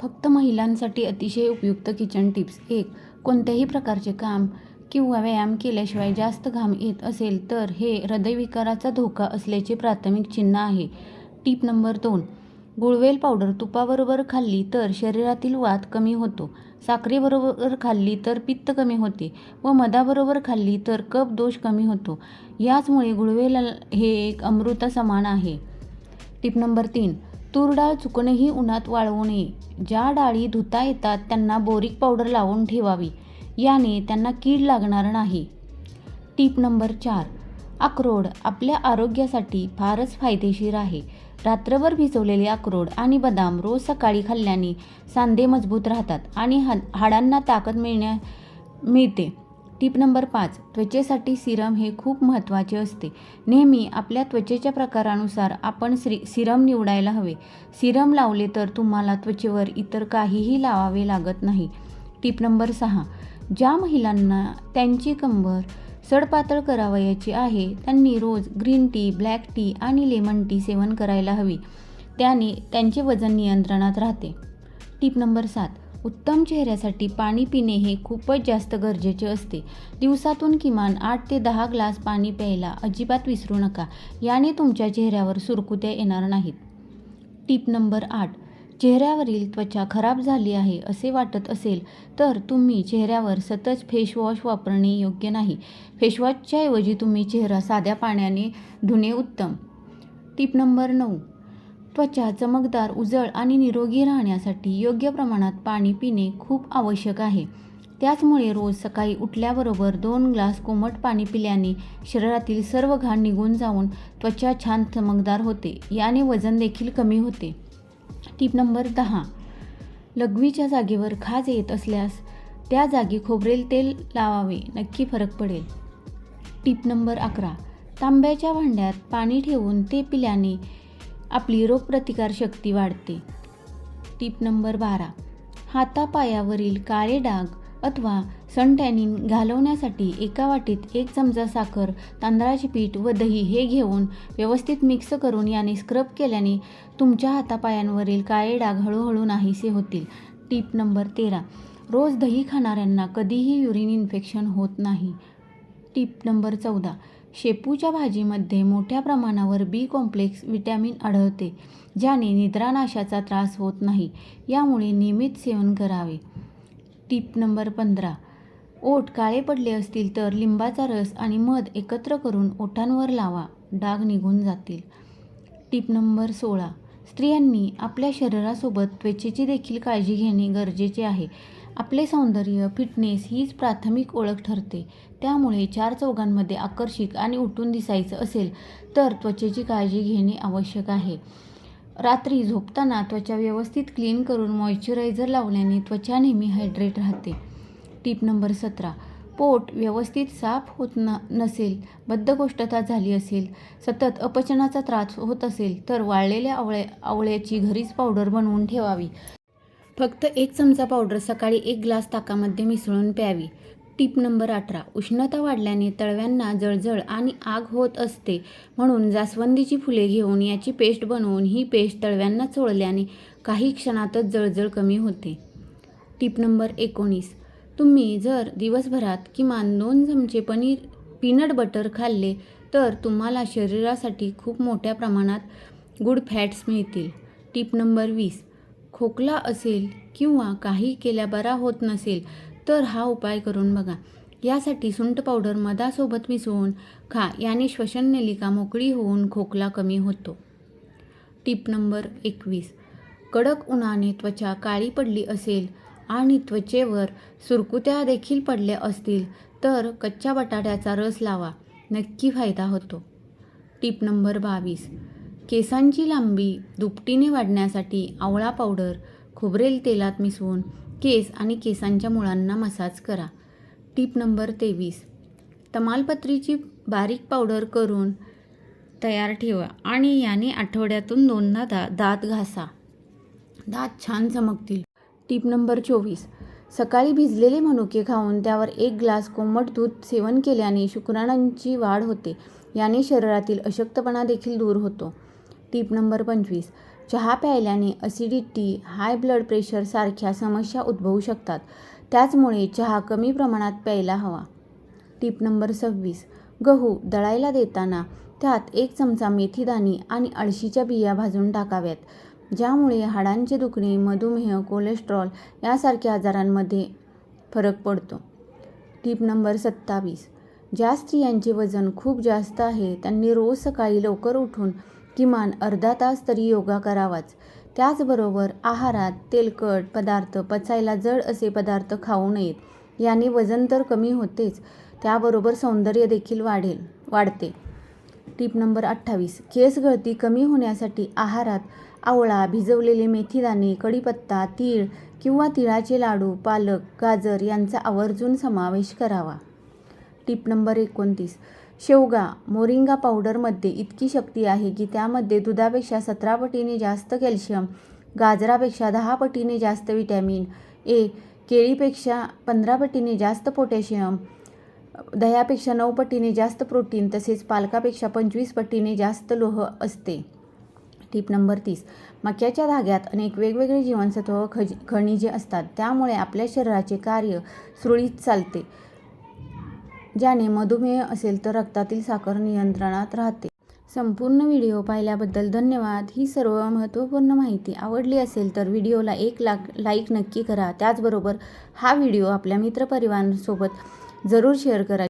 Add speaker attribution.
Speaker 1: फक्त महिलांसाठी अतिशय उपयुक्त किचन टिप्स एक कोणत्याही प्रकारचे काम किंवा व्यायाम केल्याशिवाय जास्त घाम येत असेल तर हे हृदयविकाराचा धोका असल्याचे प्राथमिक चिन्ह आहे. टीप नंबर दोन गुळवेल पावडर तुपाबरोबर खाल्ली तर शरीरातील वात कमी होतो. साखरेबरोबर खाल्ली तर पित्त कमी होते व मधाबरोबर खाल्ली तर कप दोष कमी होतो. याचमुळे गुळवेल हे एक अमृता समान आहे. टिप नंबर तीन तूर डाळ चुकणंही उन्हात वाळवू नये. ज्या डाळी धुता येतात त्यांना बोरिक पावडर लावून ठेवावी. याने त्यांना कीड लागणार नाही. टीप नंबर चार. अक्रोड आपल्या आरोग्यासाठी फारच फायदेशीर आहे. रात्रभर भिजवलेले अक्रोड आणि बदाम रोज सकाळी खाल्ल्याने सांधे मजबूत राहतात आणि हा हाडांना ताकद मिळण्या मिळते. टीप नंबर पाच त्वचेसाठी सिरम हे खूप महत्त्वाचे असते. नेहमी आपल्या त्वचेच्या प्रकारानुसार आपण श्री सिरम निवडायला हवे. सिरम लावले तर तुम्हाला त्वचेवर इतर काहीही लावावे लागत नाही. टीप नंबर सहा ज्या महिलांना त्यांची कंबर सडपातळ करावयाची आहे त्यांनी रोज ग्रीन टी ब्लॅक टी आणि लेमन टी सेवन करायला हवी. त्याने त्यांचे वजन नियंत्रणात राहते. टीप नंबर सात उत्तम चेहऱ्यासाठी पाणी पिणे हे खूपच जास्त गरजेचे असते. दिवसातून किमान आठ ते दहा ग्लास पाणी प्यायला अजिबात विसरू नका. याने तुमच्या चेहऱ्यावर सुरकुत्या येणार नाहीत. टीप नंबर आठ. चेहऱ्यावरील त्वचा खराब झाली आहे असे वाटत असेल तर तुम्ही चेहऱ्यावर सतत फेसवॉश वापरणे योग्य नाही. फेशवॉशच्या ऐवजी तुम्ही चेहरा साध्या पाण्याने धुणे उत्तम. टीप नंबर नऊ. त्वचा चमकदार उजळ आणि निरोगी राहण्यासाठी योग्य प्रमाणात पाणी पिणे खूप आवश्यक आहे. त्याचमुळे रोज सकाळी उठल्याबरोबर दोन ग्लास कोमट पाणी पिल्याने शरीरातील सर्व घाण निघून जाऊन त्वचा छान चमकदार होते. याने वजन देखील कमी होते. टीप नंबर दहा. लघवीच्या जागेवर खाज येत असल्यास त्या जागी खोबरेल तेल लावावे. नक्की फरक पडेल. टीप नंबर अकरा. तांब्याच्या भांड्यात पाणी ठेवून ते पिल्याने आपली रोगप्रतिकार शक्ती वाढते. टीप नंबर बारा. हातापायावरील काळे डाग अथवा सनटॅनिन घालवण्यासाठी एका वाटीत एक चमचा साखर तांदळाचे पीठ व दही हे घेऊन व्यवस्थित मिक्स करून याने स्क्रब केल्याने तुमच्या हातापायांवरील काळे डाग हळूहळू नाहीसे होतील. टीप नंबर तेरा. रोज दही खाणाऱ्यांना कधीही युरिन इन्फेक्शन होत नाही. टीप नंबर चौदा. शेपूच्या भाजीमध्ये मोठ्या प्रमाणावर बी कॉम्प्लेक्स विटॅमिन आढळते ज्याने निद्रानाशाचा त्रास होत नाही. यामुळे नियमित सेवन करावे. टीप नंबर पंधरा. ओठ काळे पडले असतील तर लिंबाचा रस आणि मध एकत्र करून ओठांवर लावा. डाग निघून जातील. टीप नंबर सोळा. स्त्रियांनी आपल्या शरीरासोबत त्वचेची देखील काळजी घेणे गरजेचे आहे. आपले सौंदर्य फिटनेस हीच प्राथमिक ओळख ठरते. त्यामुळे चार चौघांमध्ये आकर्षक आणि उठून दिसायचं असेल तर त्वचेची काळजी घेणे आवश्यक आहे. रात्री झोपताना त्वचा व्यवस्थित क्लीन करून मॉइश्चरायझर लावल्याने त्वचा नेहमी हायड्रेट राहते. टीप नंबर सतरा. पोट व्यवस्थित साफ होत न नसेल बद्धकोष्ठता झाली असेल सतत अपचनाचा त्रास होत असेल तर वाळलेल्या आवळ्या आवळ्याची घरीच पावडर बनवून ठेवावी. फक्त एक चमचा पावडर सकाळी एक ग्लास ताकामध्ये मिसळून प्यावी. टीप नंबर अठरा. उष्णता वाढल्याने तळव्यांना जळजळ आणि आग होत असते. म्हणून जास्वंदीची फुले घेऊन याची पेस्ट बनवून ही पेस्ट तळव्यांना चोळल्याने काही क्षणातच जळजळ कमी होते. टीप नंबर एकोणीस. तुम्ही जर दिवसभरात किमान दोन चमचे पनीर पीनट बटर खाल्ले तर तुम्हाला शरीरासाठी खूप मोठ्या प्रमाणात गुड फॅट्स मिळतील. टीप नंबर वीस. खोकला असेल किंवा काही केल्या बरा होत नसेल तर हा उपाय करून बघा. यासाठी सुंठ पावडर मधासोबत मिसळून खा याने श्वसन नलिका मोकळी होऊन खोकला कमी होतो. टीप नंबर एकवीस. कडक उन्हाने त्वचा काळी पडली असेल आणि त्वचेवर सुरकुत्या देखील पडल्या असतील तर कच्च्या बटाट्याचा रस लावा. नक्की फायदा होतो. टीप नंबर बावीस. केसांची लांबी दुपटीने वाढण्यासाठी आवळा पावडर खोबरेल तेलात मिसळून केस आणि केसांच्या मुळांना मसाज करा. टीप नंबर तेवीस. तमालपत्रीची बारीक पावडर करून तयार ठेवा आणि याने आठवड्यातून दोनदा दा दात घासा. दात छान चमकतील. टीप नंबर चोवीस. सकाळी भिजलेले मनुके खाऊन त्यावर एक ग्लास कोमट दूध सेवन केल्याने शुक्राणांची वाढ होते. याने शरीरातील अशक्तपणा देखील दूर होतो. टीप नंबर पंचवीस. चहा प्यायल्याने असिडिटी हाय ब्लड प्रेशरसारख्या समस्या उद्भवू शकतात. त्याचमुळे चहा कमी प्रमाणात प्यायला हवा. टीप नंबर सव्वीस. गहू दळायला देताना त्यात एक चमचा मेथीदाणी आणि अळशीच्या बिया भाजून टाकाव्यात. ज्यामुळे हाडांचे दुखणे मधुमेह कोलेस्ट्रॉल यासारख्या आजारांमध्ये फरक पडतो. टीप नंबर सत्तावीस. ज्या स्त्रियांचे वजन खूप जास्त आहे त्यांनी रोज सकाळी लवकर उठून किमान अर्धा तास तरी योगा करावाच. त्याचबरोबर आहारात तेलकट पदार्थ पचायला जड असे पदार्थ खाऊ नयेत. याने वजन तर कमी होतेच त्याबरोबर सौंदर्य देखील वाढेल वाढते. टीप नंबर अठ्ठावीस. केस गळती कमी होण्यासाठी आहारात आवळा भिजवलेले मेथीदाणे कढीपत्ता तीळ किंवा तिळाचे लाडू पालक गाजर यांचा आवर्जून समावेश करावा. टीप नंबर एकोणतीस. शेवगा मोरिंगा पावडरमध्ये इतकी शक्ती आहे की त्यामध्ये दुधापेक्षा सतरा पटीने जास्त कॅल्शियम गाजरापेक्षा दहा पटीने जास्त विटॅमिन ए केळीपेक्षा पंधरा पटीने जास्त पोटॅशियम दह्यापेक्षा नऊ पटीने जास्त प्रोटीन तसेच पालकापेक्षा पंचवीस पटीने जास्त लोह असते. टीप नंबर तीस. मक्याच्या धाग्यात अनेक वेगवेगळे जीवनसत्व खज खनिजे असतात. त्यामुळे आपल्या शरीराचे कार्य सुरळीत चालते. ज्याने मधुमेह असेल तर रक्तातील साखर नियंत्रणात राहते. संपूर्ण व्हिडिओ पाहिल्याबद्दल धन्यवाद. ही सर्व महत्त्वपूर्ण माहिती आवडली असेल तर व्हिडिओला एक लाख लाईक नक्की करा. त्याचबरोबर हा व्हिडिओ आपल्या मित्रपरिवारांसोबत जरूर शेअर करा.